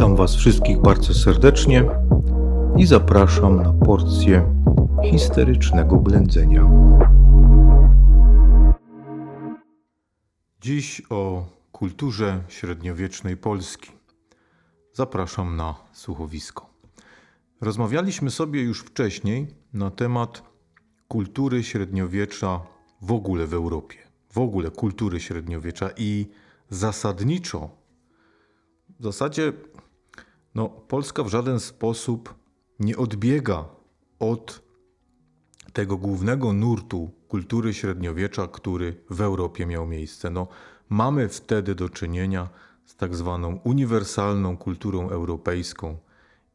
Witam Was wszystkich bardzo serdecznie i zapraszam na porcję histerycznego blędzenia. Dziś o kulturze średniowiecznej Polski. Zapraszam na słuchowisko. Rozmawialiśmy sobie już wcześniej na temat kultury średniowiecza w ogóle w Europie, w ogóle kultury średniowiecza i zasadniczo w zasadzie no, Polska w żaden sposób nie odbiega od tego głównego nurtu kultury średniowiecza, który w Europie miał miejsce. No, mamy wtedy do czynienia z tak zwaną uniwersalną kulturą europejską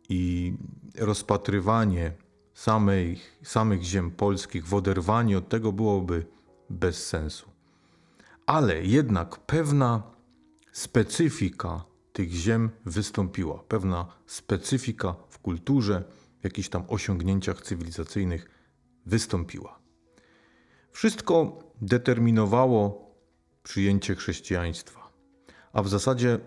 i rozpatrywanie samej, samych ziem polskich w oderwaniu od tego byłoby bez sensu. Ale jednak pewna specyfika tych ziem wystąpiła, pewna specyfika w kulturze, w jakichś tam osiągnięciach cywilizacyjnych wystąpiła. Wszystko determinowało przyjęcie chrześcijaństwa, a w zasadzie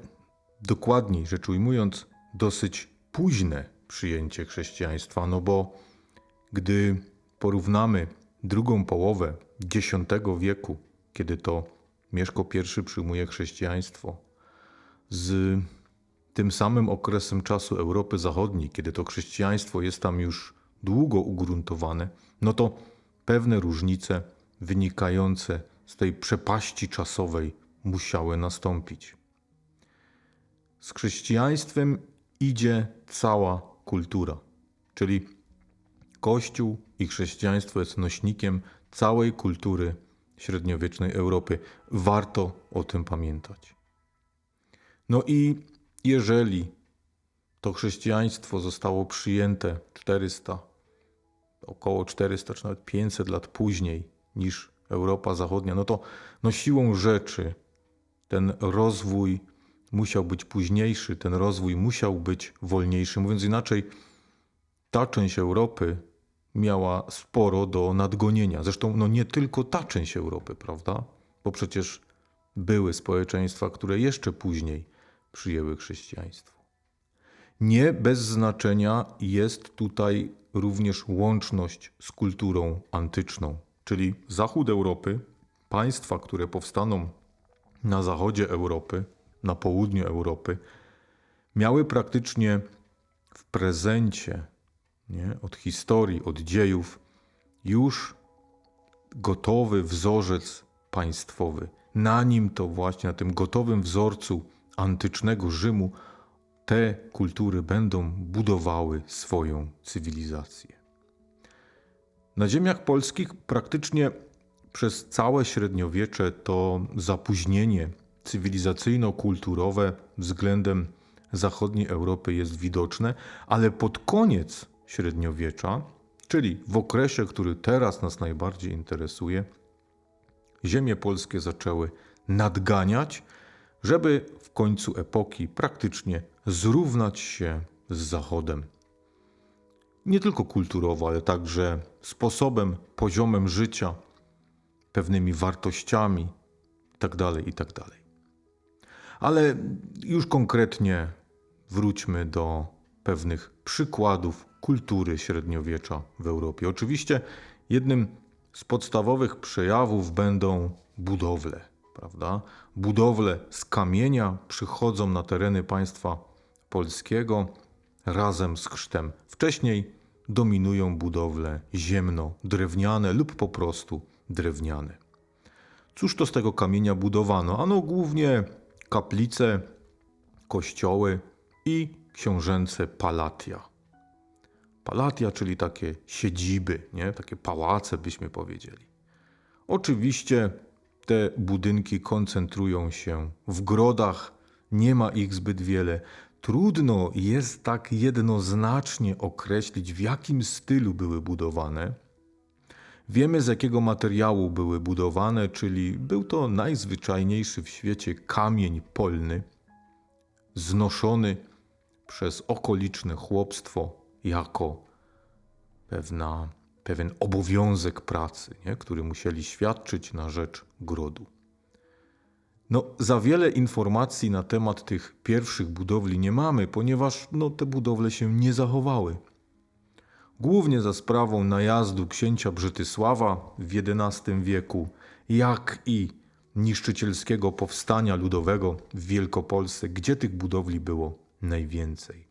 dokładniej rzecz ujmując, dosyć późne przyjęcie chrześcijaństwa, no bo gdy porównamy drugą połowę X wieku, kiedy to Mieszko I przyjmuje chrześcijaństwo, z tym samym okresem czasu Europy Zachodniej, kiedy to chrześcijaństwo jest tam już długo ugruntowane, no to pewne różnice wynikające z tej przepaści czasowej musiały nastąpić. Z chrześcijaństwem idzie cała kultura, czyli Kościół i chrześcijaństwo jest nośnikiem całej kultury średniowiecznej Europy. Warto o tym pamiętać. No i jeżeli to chrześcijaństwo zostało przyjęte 400, około 400 czy nawet 500 lat później niż Europa Zachodnia, no to no siłą rzeczy ten rozwój musiał być późniejszy, ten rozwój musiał być wolniejszy. Mówiąc inaczej, ta część Europy miała sporo do nadgonienia. Zresztą no nie tylko ta część Europy, prawda? Bo przecież były społeczeństwa, które jeszcze później przyjęły chrześcijaństwo. Nie bez znaczenia jest tutaj również łączność z kulturą antyczną, czyli zachód Europy, państwa, które powstaną na zachodzie Europy, na południu Europy, miały praktycznie w prezencie nie, od historii, od dziejów już gotowy wzorzec państwowy. Na nim to właśnie, na tym gotowym wzorcu antycznego Rzymu, te kultury będą budowały swoją cywilizację. Na ziemiach polskich praktycznie przez całe średniowiecze to zapóźnienie cywilizacyjno-kulturowe względem zachodniej Europy jest widoczne, ale pod koniec średniowiecza, czyli w okresie, który teraz nas najbardziej interesuje, ziemie polskie zaczęły nadganiać, żeby w końcu epoki praktycznie zrównać się z Zachodem. Nie tylko kulturowo, ale także sposobem, poziomem życia, pewnymi wartościami itd. Itd. Ale już konkretnie wróćmy do pewnych przykładów kultury średniowiecza w Europie. Oczywiście jednym z podstawowych przejawów będą budowle, prawda? Budowle z kamienia przychodzą na tereny państwa polskiego razem z chrztem. Wcześniej dominują budowle ziemno-drewniane lub po prostu drewniane. Cóż to z tego kamienia budowano? Ano głównie kaplice, kościoły i książęce palatia. Palatia, czyli takie siedziby, nie? takie pałace, byśmy powiedzieli. Oczywiście te budynki koncentrują się w grodach, nie ma ich zbyt wiele. Trudno jest tak jednoznacznie określić, w jakim stylu były budowane. Wiemy, z jakiego materiału były budowane, czyli był to najzwyczajniejszy w świecie kamień polny, znoszony przez okoliczne chłopstwo jako pewna, pewien obowiązek pracy, nie? który musieli świadczyć na rzecz grodu. No, za wiele informacji na temat tych pierwszych budowli nie mamy, ponieważ no, te budowle się nie zachowały. Głównie za sprawą najazdu księcia Brzytysława w XI wieku, jak i niszczycielskiego powstania ludowego w Wielkopolsce, gdzie tych budowli było najwięcej.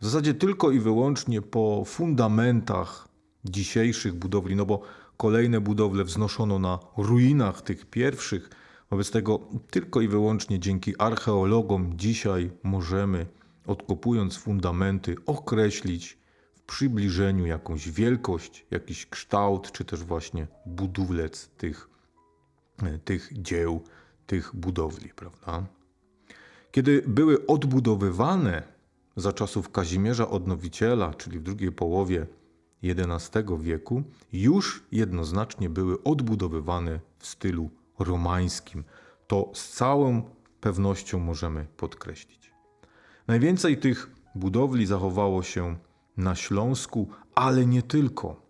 W zasadzie tylko i wyłącznie po fundamentach dzisiejszych budowli, no bo kolejne budowle wznoszono na ruinach tych pierwszych. Wobec tego tylko i wyłącznie dzięki archeologom dzisiaj możemy, odkopując fundamenty, określić w przybliżeniu jakąś wielkość, jakiś kształt, czy też właśnie budulec tych, tych dzieł, tych budowli, prawda? Kiedy były odbudowywane za czasów Kazimierza Odnowiciela, czyli w drugiej połowie XI wieku, już jednoznacznie były odbudowywane w stylu romańskim. To z całą pewnością możemy podkreślić. Najwięcej tych budowli zachowało się na Śląsku, ale nie tylko.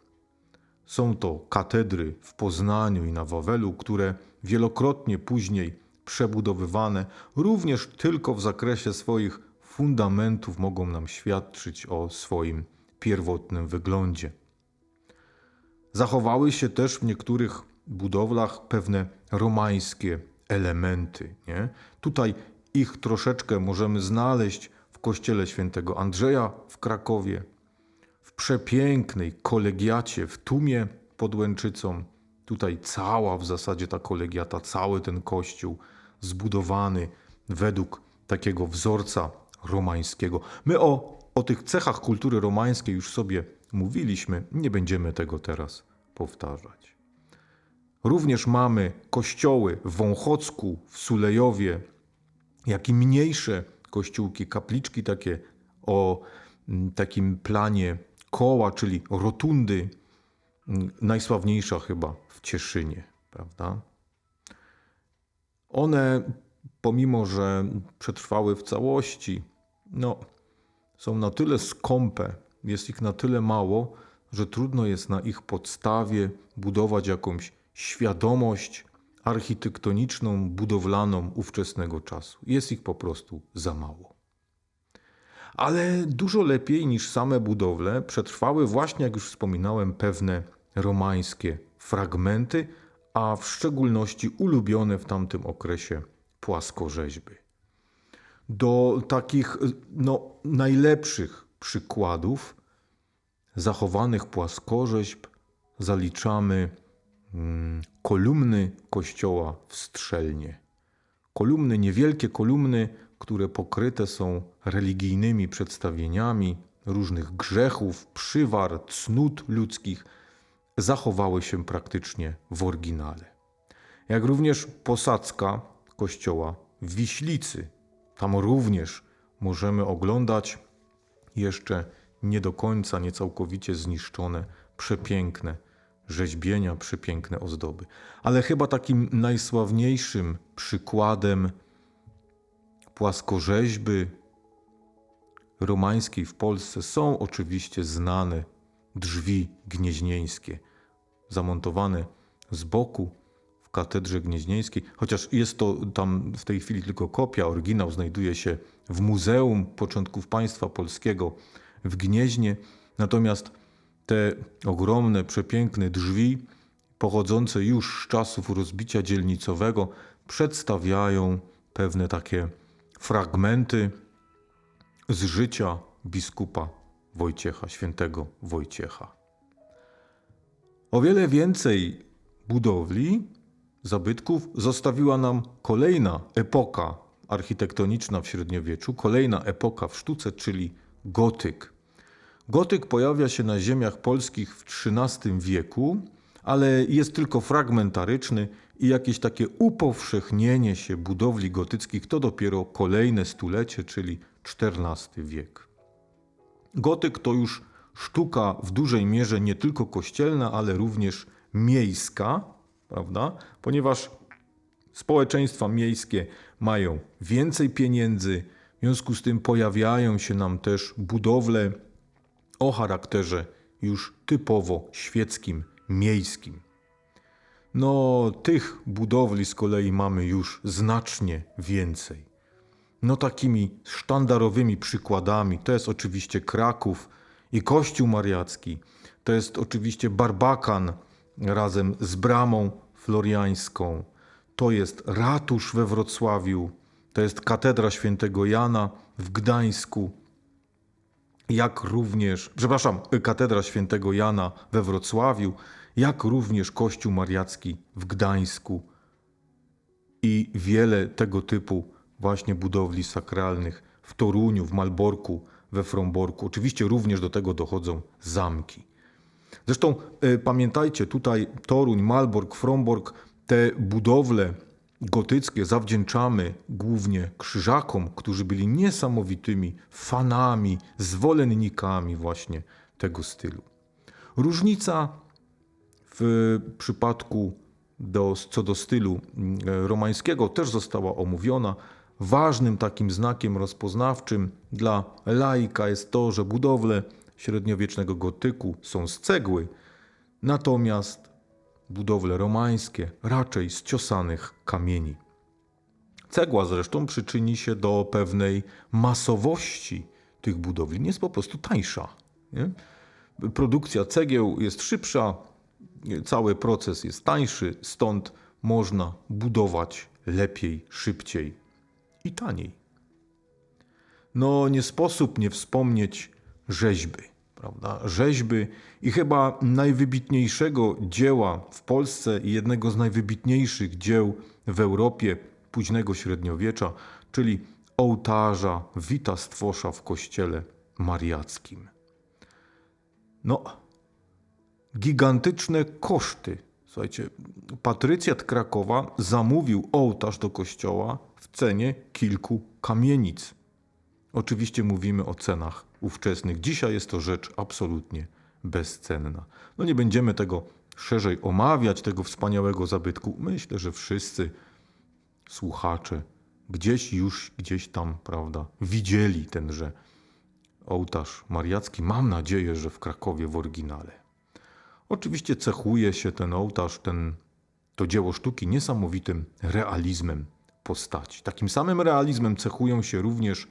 Są to katedry w Poznaniu i na Wawelu, które wielokrotnie później przebudowywane, również tylko w zakresie swoich fundamentów mogą nam świadczyć o swoim pierwotnym wyglądzie. Zachowały się też w niektórych budowlach pewne romańskie elementy. Nie? Tutaj ich troszeczkę możemy znaleźć w kościele świętego Andrzeja w Krakowie, w przepięknej kolegiacie w Tumie pod Łęczycą. Tutaj cała w zasadzie ta kolegiata, cały ten kościół zbudowany według takiego wzorca romańskiego. My o, o tych cechach kultury romańskiej już sobie mówiliśmy, nie będziemy tego teraz powtarzać. Również mamy kościoły w Wąchocku, w Sulejowie, jak i mniejsze kościółki, kapliczki takie o mm, takim planie koła, czyli rotundy, mm, najsławniejsza chyba w Cieszynie, prawda? One, pomimo że przetrwały w całości, no, są na tyle skąpe, jest ich na tyle mało, że trudno jest na ich podstawie budować jakąś świadomość architektoniczną, budowlaną ówczesnego czasu. Jest ich po prostu za mało. Ale dużo lepiej niż same budowle przetrwały właśnie, jak już wspominałem, pewne romańskie fragmenty, a w szczególności ulubione w tamtym okresie płaskorzeźby. Do takich no, najlepszych przykładów zachowanych płaskorzeźb zaliczamy mm, kolumny kościoła w Strzelnie. Kolumny, niewielkie kolumny, które pokryte są religijnymi przedstawieniami różnych grzechów, przywar, cnót ludzkich, zachowały się praktycznie w oryginale. Jak również posadzka kościoła w Wiślicy. Tam również możemy oglądać jeszcze nie do końca, nie całkowicie zniszczone, przepiękne rzeźbienia, przepiękne ozdoby. Ale chyba takim najsławniejszym przykładem płaskorzeźby romańskiej w Polsce są oczywiście znane drzwi gnieźnieńskie, zamontowane z boku katedrze gnieźnieńskiej, chociaż jest to tam w tej chwili tylko kopia, oryginał znajduje się w Muzeum Początków Państwa Polskiego w Gnieźnie, natomiast te ogromne, przepiękne drzwi, pochodzące już z czasów rozbicia dzielnicowego, przedstawiają pewne takie fragmenty z życia biskupa Wojciecha, świętego Wojciecha. O wiele więcej budowli, zabytków zostawiła nam kolejna epoka architektoniczna w średniowieczu, kolejna epoka w sztuce, czyli gotyk. Gotyk pojawia się na ziemiach polskich w XIII wieku, ale jest tylko fragmentaryczny i jakieś takie upowszechnienie się budowli gotyckich to dopiero kolejne stulecie, czyli XIV wiek. Gotyk to już sztuka w dużej mierze nie tylko kościelna, ale również miejska, prawda? Ponieważ społeczeństwa miejskie mają więcej pieniędzy, w związku z tym pojawiają się nam też budowle o charakterze już typowo świeckim, miejskim. No, tych budowli z kolei mamy już znacznie więcej. No, takimi sztandarowymi przykładami to jest oczywiście Kraków i Kościół Mariacki, to jest oczywiście Barbakan razem z Bramą Floriańską, to jest ratusz we Wrocławiu, to jest katedra świętego Jana w Gdańsku, jak również, przepraszam, katedra świętego Jana we Wrocławiu, jak również Kościół Mariacki w Gdańsku i wiele tego typu właśnie budowli sakralnych w Toruniu, w Malborku, we Fromborku. Oczywiście również do tego dochodzą zamki. Zresztą e, pamiętajcie, tutaj Toruń, Malbork, Frombork, te budowle gotyckie zawdzięczamy głównie krzyżakom, którzy byli niesamowitymi fanami, zwolennikami właśnie tego stylu. Różnica w przypadku do, co do stylu mm, romańskiego też została omówiona. Ważnym takim znakiem rozpoznawczym dla laika jest to, że budowle średniowiecznego gotyku są z cegły, natomiast budowle romańskie raczej z ciosanych kamieni. Cegła zresztą przyczyni się do pewnej masowości tych budowli. Nie jest po prostu tańsza. Nie? Produkcja cegieł jest szybsza, cały proces jest tańszy, stąd można budować lepiej, szybciej i taniej. No, nie sposób nie wspomnieć rzeźby, prawda? Rzeźby i chyba najwybitniejszego dzieła w Polsce i jednego z najwybitniejszych dzieł w Europie późnego średniowiecza, czyli ołtarza Wita Stwosza w kościele mariackim. No, gigantyczne koszty. Słuchajcie, patrycjat Krakowa zamówił ołtarz do kościoła w cenie kilku kamienic. Oczywiście mówimy o cenach ówczesnych. Dzisiaj jest to rzecz absolutnie bezcenna. No nie będziemy tego szerzej omawiać, tego wspaniałego zabytku. Myślę, że wszyscy słuchacze gdzieś już, gdzieś tam, prawda, widzieli tenże ołtarz mariacki. Mam nadzieję, że w Krakowie w oryginale. Oczywiście cechuje się ten ołtarz, ten, to dzieło sztuki niesamowitym realizmem postaci. Takim samym realizmem cechują się również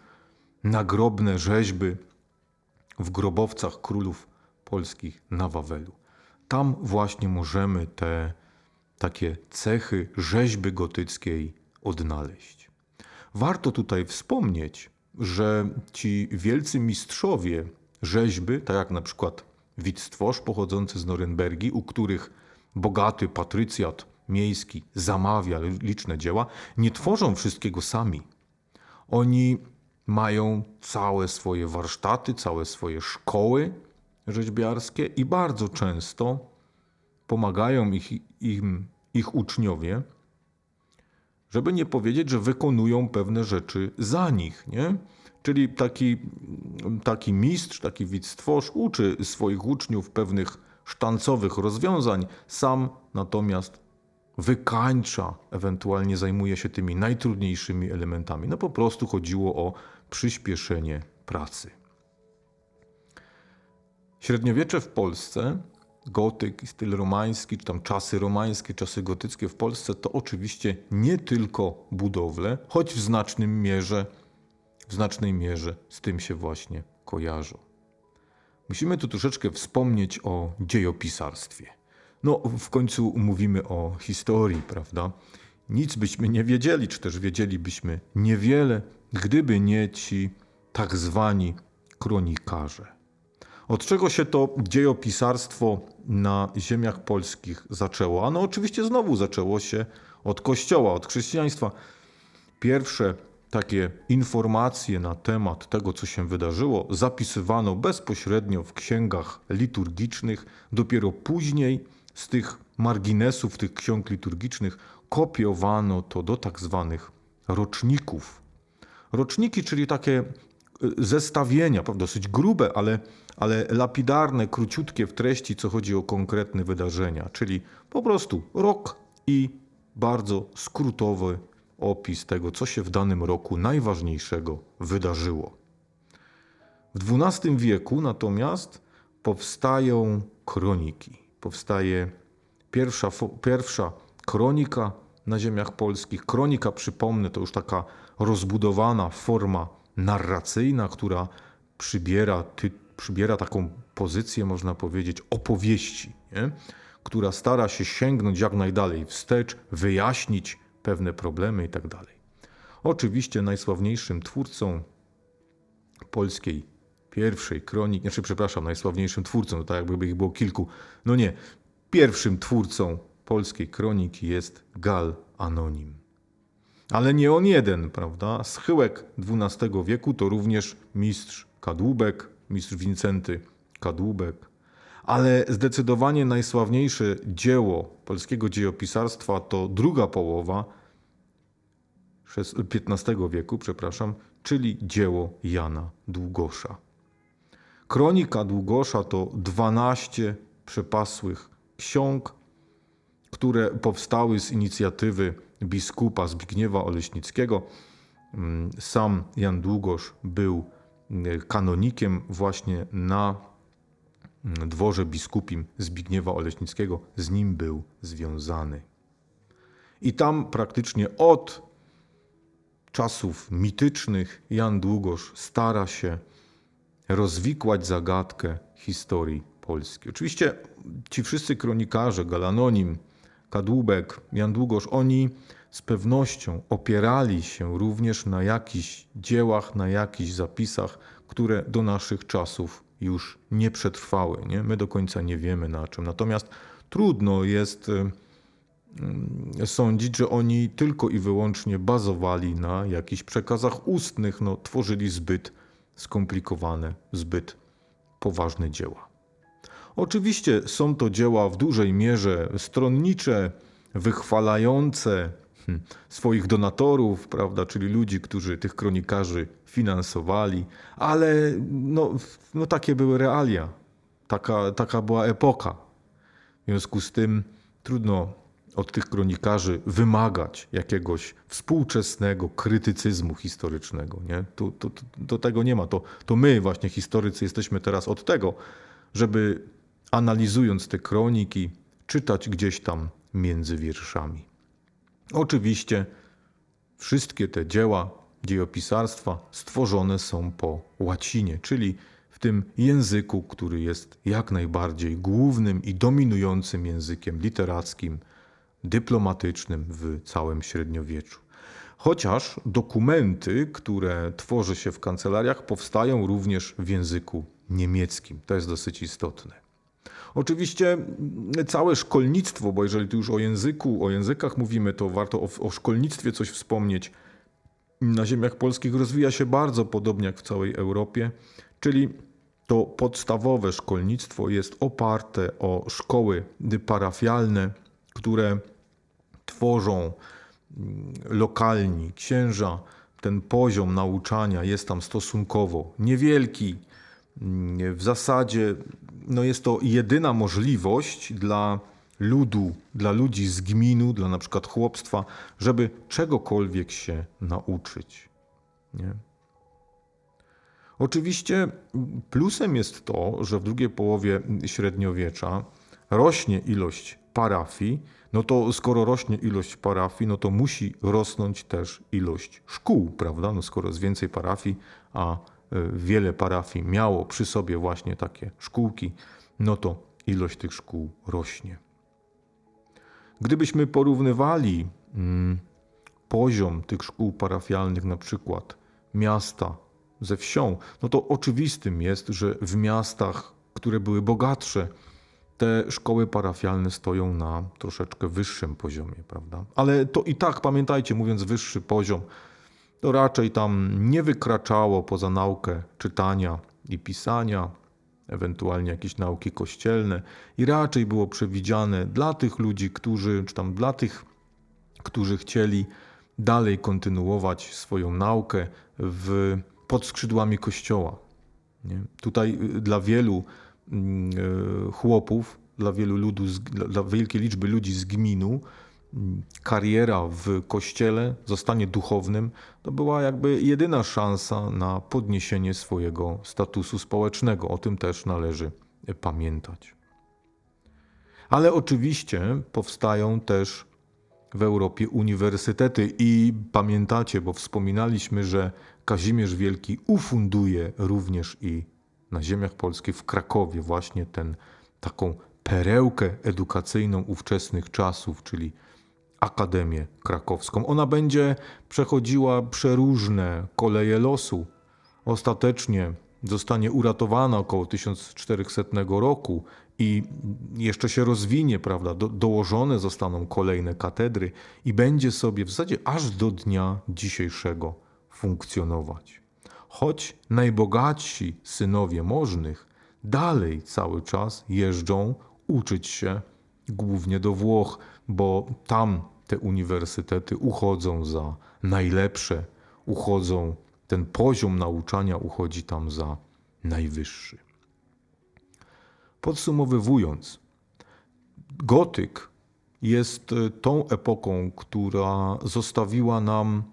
nagrobne rzeźby w grobowcach królów polskich na Wawelu. Tam właśnie możemy te takie cechy rzeźby gotyckiej odnaleźć. Warto tutaj wspomnieć, że ci wielcy mistrzowie rzeźby, tak jak na przykład Witstwosz pochodzący z Norymbergi, u których bogaty patrycjat miejski zamawia liczne dzieła, nie tworzą wszystkiego sami. Oni mają całe swoje warsztaty, całe swoje szkoły rzeźbiarskie i bardzo często pomagają ich, im, ich uczniowie, żeby nie powiedzieć, że wykonują pewne rzeczy za nich. Nie? Czyli taki, taki mistrz, taki widz stworz uczy swoich uczniów pewnych sztancowych rozwiązań, sam natomiast wykańcza, ewentualnie zajmuje się tymi najtrudniejszymi elementami. No po prostu chodziło o przyspieszenie pracy. Średniowiecze w Polsce, gotyk, styl romański, czy tam czasy romańskie, czasy gotyckie w Polsce to oczywiście nie tylko budowle, choć w znacznym mierze, w znacznej mierze z tym się właśnie kojarzą. Musimy tu troszeczkę wspomnieć o dziejopisarstwie. No, w końcu mówimy o historii, prawda? Nic byśmy nie wiedzieli, czy też wiedzielibyśmy niewiele, gdyby nie ci tak zwani kronikarze. Od czego się to dziejopisarstwo na ziemiach polskich zaczęło? Ano oczywiście znowu zaczęło się od kościoła, od chrześcijaństwa. Pierwsze takie informacje na temat tego, co się wydarzyło, zapisywano bezpośrednio w księgach liturgicznych. Dopiero później z tych marginesów tych ksiąg liturgicznych kopiowano to do tak zwanych roczników. Roczniki, czyli takie y, zestawienia, dosyć grube, ale, ale lapidarne, króciutkie w treści, co chodzi o konkretne wydarzenia, czyli po prostu rok i bardzo skrótowy opis tego, co się w danym roku najważniejszego wydarzyło. W XII wieku natomiast powstają kroniki, powstaje pierwsza, pierwsza kronika na ziemiach polskich. Kronika, przypomnę, to już taka rozbudowana forma narracyjna, która przybiera, ty, przybiera taką pozycję, można powiedzieć, opowieści, nie? która stara się sięgnąć jak najdalej wstecz, wyjaśnić pewne problemy i tak. Oczywiście najsławniejszym twórcą polskiej pierwszej kroniki, znaczy przepraszam, najsławniejszym twórcą, to tak jakby ich było kilku. No nie, pierwszym twórcą polskiej kroniki jest Gal Anonim. Ale nie on jeden, prawda? Schyłek XII wieku to również mistrz Kadłubek, mistrz Wincenty Kadłubek. Ale zdecydowanie najsławniejsze dzieło polskiego dziejopisarstwa to druga połowa XV wieku, przepraszam, czyli dzieło Jana Długosza. Kronika Długosza to 12 przepasłych ksiąg, które powstały z inicjatywy biskupa Zbigniewa Oleśnickiego. Mm, Sam Jan Długosz był mm, kanonikiem właśnie na mm, dworze biskupim Zbigniewa Oleśnickiego. Z nim był związany. I tam praktycznie od czasów mitycznych Jan Długosz stara się rozwikłać zagadkę historii Polski. Oczywiście ci wszyscy kronikarze, Galanonim, Kadłubek, Jan Długosz, oni z pewnością opierali się również na jakichś dziełach, na jakichś zapisach, które do naszych czasów już nie przetrwały. Nie? My do końca nie wiemy na czym. Natomiast trudno jest y, y, sądzić, że oni tylko i wyłącznie bazowali na jakichś przekazach ustnych, no, tworzyli zbyt skomplikowane, zbyt poważne dzieła. Oczywiście są to dzieła w dużej mierze stronnicze, wychwalające hmm, swoich donatorów, prawda, czyli ludzi, którzy tych kronikarzy finansowali, ale no, no takie były realia, taka, taka była epoka. W związku z tym trudno od tych kronikarzy wymagać jakiegoś współczesnego krytycyzmu historycznego. Nie? Tu, tu, tu, do tego nie ma. To, to my, właśnie historycy, jesteśmy teraz od tego, żeby analizując te kroniki, czytać gdzieś tam między wierszami. Oczywiście wszystkie te dzieła dziejopisarstwa stworzone są po łacinie, czyli w tym języku, który jest jak najbardziej głównym i dominującym językiem literackim, dyplomatycznym w całym średniowieczu. Chociaż dokumenty, które tworzy się w kancelariach, powstają również w języku niemieckim. To jest dosyć istotne. Oczywiście całe szkolnictwo, bo jeżeli tu już o języku, o językach mówimy, to warto o, o szkolnictwie coś wspomnieć. Na ziemiach polskich rozwija się bardzo podobnie jak w całej Europie, czyli to podstawowe szkolnictwo jest oparte o szkoły parafialne, które tworzą lokalni księża. Ten poziom nauczania jest tam stosunkowo niewielki. W zasadzie no jest to jedyna możliwość dla ludu, dla ludzi z gminu, dla na przykład chłopstwa, żeby czegokolwiek się nauczyć. Nie? Oczywiście plusem jest to, że w drugiej połowie średniowiecza rośnie ilość parafii, no to skoro rośnie ilość parafii, no to musi rosnąć też ilość szkół, prawda? No skoro jest więcej parafii, a wiele parafii miało przy sobie właśnie takie szkółki, no to ilość tych szkół rośnie. Gdybyśmy porównywali mm, poziom tych szkół parafialnych, na przykład miasta ze wsią, no to oczywistym jest, że w miastach, które były bogatsze, te szkoły parafialne stoją na troszeczkę wyższym poziomie, prawda? Ale to i tak, pamiętajcie, mówiąc wyższy poziom, to raczej tam nie wykraczało poza naukę czytania i pisania, ewentualnie jakieś nauki kościelne, i raczej było przewidziane dla tych ludzi, którzy, czy tam dla tych, którzy chcieli dalej kontynuować swoją naukę w, pod skrzydłami kościoła. Nie? Tutaj y, dla wielu mm, y, chłopów, dla wielu ludu, dla, wielkiej liczby ludzi z gminu, kariera w kościele, zostanie duchownym, to była jakby jedyna szansa na podniesienie swojego statusu społecznego. O tym też należy pamiętać. Ale oczywiście powstają też w Europie uniwersytety i pamiętacie, bo wspominaliśmy, że Kazimierz Wielki ufunduje również i na ziemiach polskich w Krakowie właśnie ten taką perełkę edukacyjną ówczesnych czasów, czyli Akademię Krakowską. Ona będzie przechodziła przeróżne koleje losu. Ostatecznie zostanie uratowana około 1400 roku i jeszcze się rozwinie, prawda? Do, dołożone zostaną kolejne katedry i będzie sobie w zasadzie aż do dnia dzisiejszego funkcjonować. Choć najbogatsi synowie możnych dalej cały czas jeżdżą uczyć się głównie do Włoch, bo tam te uniwersytety uchodzą za najlepsze, uchodzą, ten poziom nauczania uchodzi tam za najwyższy. Podsumowując, gotyk jest e, tą epoką, która zostawiła nam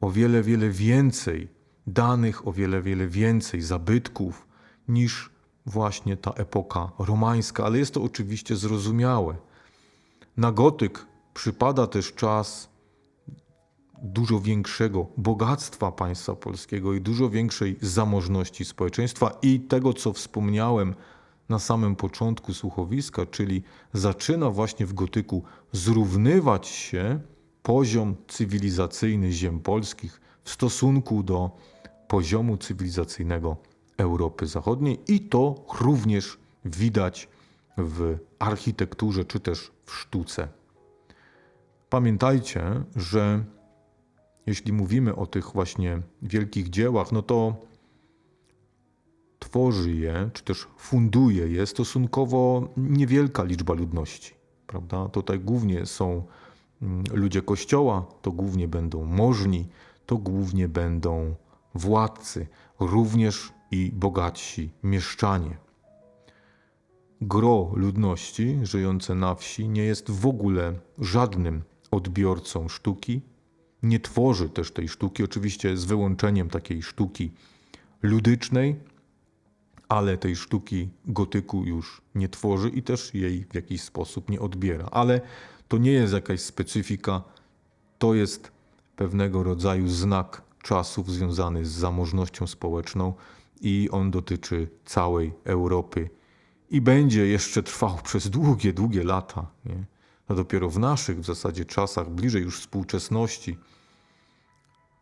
o wiele, wiele więcej danych, o wiele, wiele więcej zabytków niż właśnie ta epoka romańska, ale jest to oczywiście zrozumiałe. Na gotyk przypada też czas dużo większego bogactwa państwa polskiego i dużo większej zamożności społeczeństwa i tego, co wspomniałem na samym początku słuchowiska, czyli zaczyna właśnie w gotyku zrównywać się poziom cywilizacyjny ziem polskich w stosunku do poziomu cywilizacyjnego Europy Zachodniej i to również widać w architekturze czy też w sztuce. Pamiętajcie, że jeśli mówimy o tych właśnie wielkich dziełach, no to tworzy je, czy też funduje je stosunkowo niewielka liczba ludności. Prawda? Tutaj głównie są mm, ludzie kościoła, to głównie będą możni, to głównie będą władcy, również i bogatsi mieszczanie. Gro ludności żyjące na wsi nie jest w ogóle żadnym odbiorcą sztuki, nie tworzy też tej sztuki, oczywiście z wyłączeniem takiej sztuki ludycznej, ale tej sztuki gotyku już nie tworzy i też jej w jakiś sposób nie odbiera. Ale to nie jest jakaś specyfika, to jest pewnego rodzaju znak czasów związany z zamożnością społeczną i on dotyczy całej Europy i będzie jeszcze trwał przez długie, długie lata. Nie? Dopiero w naszych w zasadzie czasach, bliżej już współczesności,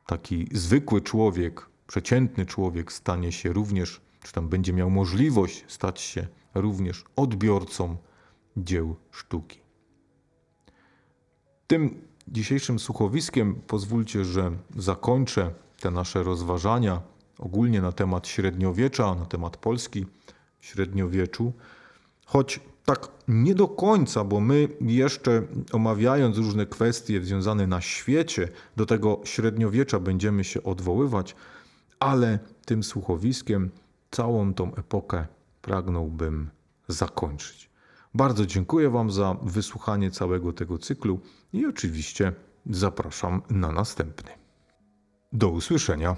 taki zwykły człowiek, przeciętny człowiek stanie się również, czy tam będzie miał możliwość stać się również odbiorcą dzieł sztuki. Tym dzisiejszym słuchowiskiem pozwólcie, że zakończę te nasze rozważania ogólnie na temat średniowiecza, na temat Polski w średniowieczu, choć tak nie do końca, bo my jeszcze omawiając różne kwestie związane na świecie, do tego średniowiecza będziemy się odwoływać, ale tym słuchowiskiem całą tą epokę pragnąłbym zakończyć. Bardzo dziękuję Wam za wysłuchanie całego tego cyklu i oczywiście zapraszam na następny. Do usłyszenia.